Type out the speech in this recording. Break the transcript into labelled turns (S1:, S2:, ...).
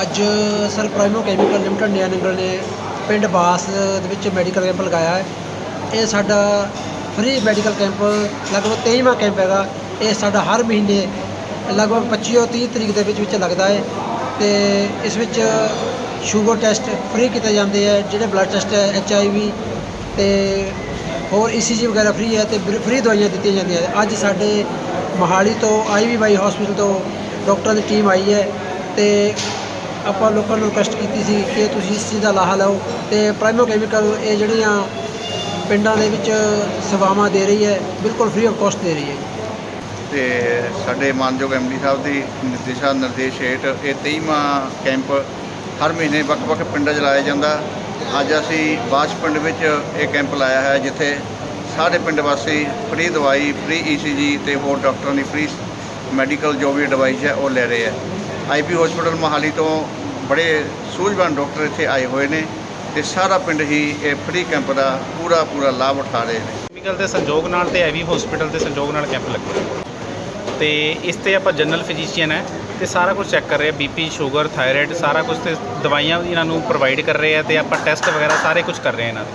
S1: ਅੱਜ sir Primo chemical limited Nayanangal ਨੇ ਪਿੰਡ ਬਾਸ ਦੇ ਵਿੱਚ ਮੈਡੀਕਲ ਕੈਂਪ ਲਗਾਇਆ ਹੈ। ਇਹ ਸਾਡਾ ਫ੍ਰੀ ਮੈਡੀਕਲ ਕੈਂਪ ਲਗਭਗ 23ਵਾਂ ਕੈਂਪ ਹੈਗਾ। ਇਹ ਸਾਡਾ ਹਰ ਮਹੀਨੇ ਲਗਭਗ 25 ਤੋਂ 30 ਤਰੀਕ ਦੇ ਵਿੱਚ ਵਿੱਚ ਲੱਗਦਾ ਹੈ ਤੇ ਇਸ ਵਿੱਚ ਸ਼ੂਗਰ ਟੈਸਟ ਫ੍ਰੀ ਕੀਤੇ ਜਾਂਦੇ ਹੈ, ਜਿਹੜੇ ਬਲੱਡ ਟੈਸਟ ਹੈ ਐਚ ਆਈ ਵੀ ਤੇ ਹੋਰ ਈਸੀਜੀ ਵਗੈਰਾ ਫ੍ਰੀ ਹੈ ਤੇ ਫ੍ਰੀ ਦਵਾਈਆਂ ਦਿੱਤੀਆਂ ਜਾਂਦੀਆਂ ਅੱਜ ਸਾਡੇ ਮੋਹਾਲੀ ਤੋਂ ਆਈਵੀਵਾਈ ਹਸਪੀਟਲ ਤੋਂ ਡਾਕਟਰਾਂ ਦੀ ਟੀਮ ਆਈ ਹੈ ਤੇ ਆਪਾਂ ਲੋਕਾਂ ਨੂੰ ਰਿਕੁਐਸਟ ਕੀਤੀ ਸੀ ਕਿ ਤੁਸੀਂ ਇਸ ਚੀਜ਼ ਦਾ ਲਾਹਾ ਲਓ ਤੇ ਪ੍ਰਾਈਮੋ ਕੈਮੀਕਲ ਇਹ ਜਿਹੜੀਆਂ ਪਿੰਡਾਂ ਦੇ ਵਿੱਚ ਸੇਵਾਵਾਂ ਦੇ ਰਹੀ ਹੈ, ਬਿਲਕੁਲ ਫ੍ਰੀ ਆਫ ਕਾਸਟ ਦੇ ਰਹੀ ਹੈ।
S2: ਤੇ ਸਾਡੇ ਮਾਨਯੋਗ ਐਮਡੀ ਸਾਹਿਬ ਦੀ ਨਿਰਦੇਸ਼ਾ ਨਿਰਦੇਸ਼ ਹੇਠ ਇਹ 23ਵਾਂ ਕੈਂਪ ਹਰ ਮਹੀਨੇ ਵੱਖ-ਵੱਖ ਪਿੰਡਾਂ 'ਚ ਲਾਇਆ ਜਾਂਦਾ। ਅੱਜ ਅਸੀਂ ਬਾਸ਼ ਪਿੰਡ ਵਿੱਚ ਇਹ ਕੈਂਪ ਲਾਇਆ ਹੈ, ਜਿੱਥੇ ਸਾਰੇ ਪਿੰਡ ਵਾਸੀ ਫ੍ਰੀ ਦਵਾਈ ਫ੍ਰੀ ਈਸੀਜੀ ਤੇ ਹੋਰ ਡਾਕਟਰਾਂ ਦੀ ਫ੍ਰੀ ਮੈਡੀਕਲ ਜੋ ਵੀ ਐਡਵਾਈਸ ਹੈ ਉਹ ਲੈ ਰਹੇ ਹੈ। ਆਈਪੀ ਹਸਪੀਟਲ ਮੋਹਾਲੀ ਤੋਂ ਬੜੇ ਸੂਝਵਾਨ ਡਾਕਟਰ ਇੱਥੇ ਆਏ ਹੋਏ ਨੇ ਤੇ ਸਾਰਾ ਪਿੰਡ ਹੀ ਇਹ ਫ੍ਰੀ ਕੈਂਪ ਦਾ ਪੂਰਾ ਪੂਰਾ ਲਾਭ ਉਠਾ ਰਹੇ ਨੇ।
S3: ਕੈਮੀਕਲ ਦੇ ਸੰਯੋਗ ਨਾਲ ਤੇ ਐਵੀ ਹਸਪੀਟਲ ਦੇ ਸੰਯੋਗ ਨਾਲ ਕੈਂਪ ਲੱਗਿਆ ਤੇ ਇਸ ਤੇ ਆਪਾਂ ਜਨਰਲ ਫਿਜ਼ੀਸ਼ੀਅਨ ਹੈ ਤੇ ਸਾਰਾ ਕੁਝ ਚੈੱਕ ਕਰ ਰਹੇ ਆ ਬੀਪੀ ਸ਼ੂਗਰ ਥਾਇਰਾਇਡ ਸਾਰਾ ਕੁਝ ਤੇ ਦਵਾਈਆਂ ਵੀ ਇਹਨਾਂ ਨੂੰ ਪ੍ਰੋਵਾਈਡ ਕਰ ਰਹੇ ਆ ਤੇ ਆਪਾਂ ਟੈਸਟ ਵਗੈਰਾ ਸਾਰੇ ਕੁਝ ਕਰ ਰਹੇ ਆ ਇਹਨਾਂ ਦੇ।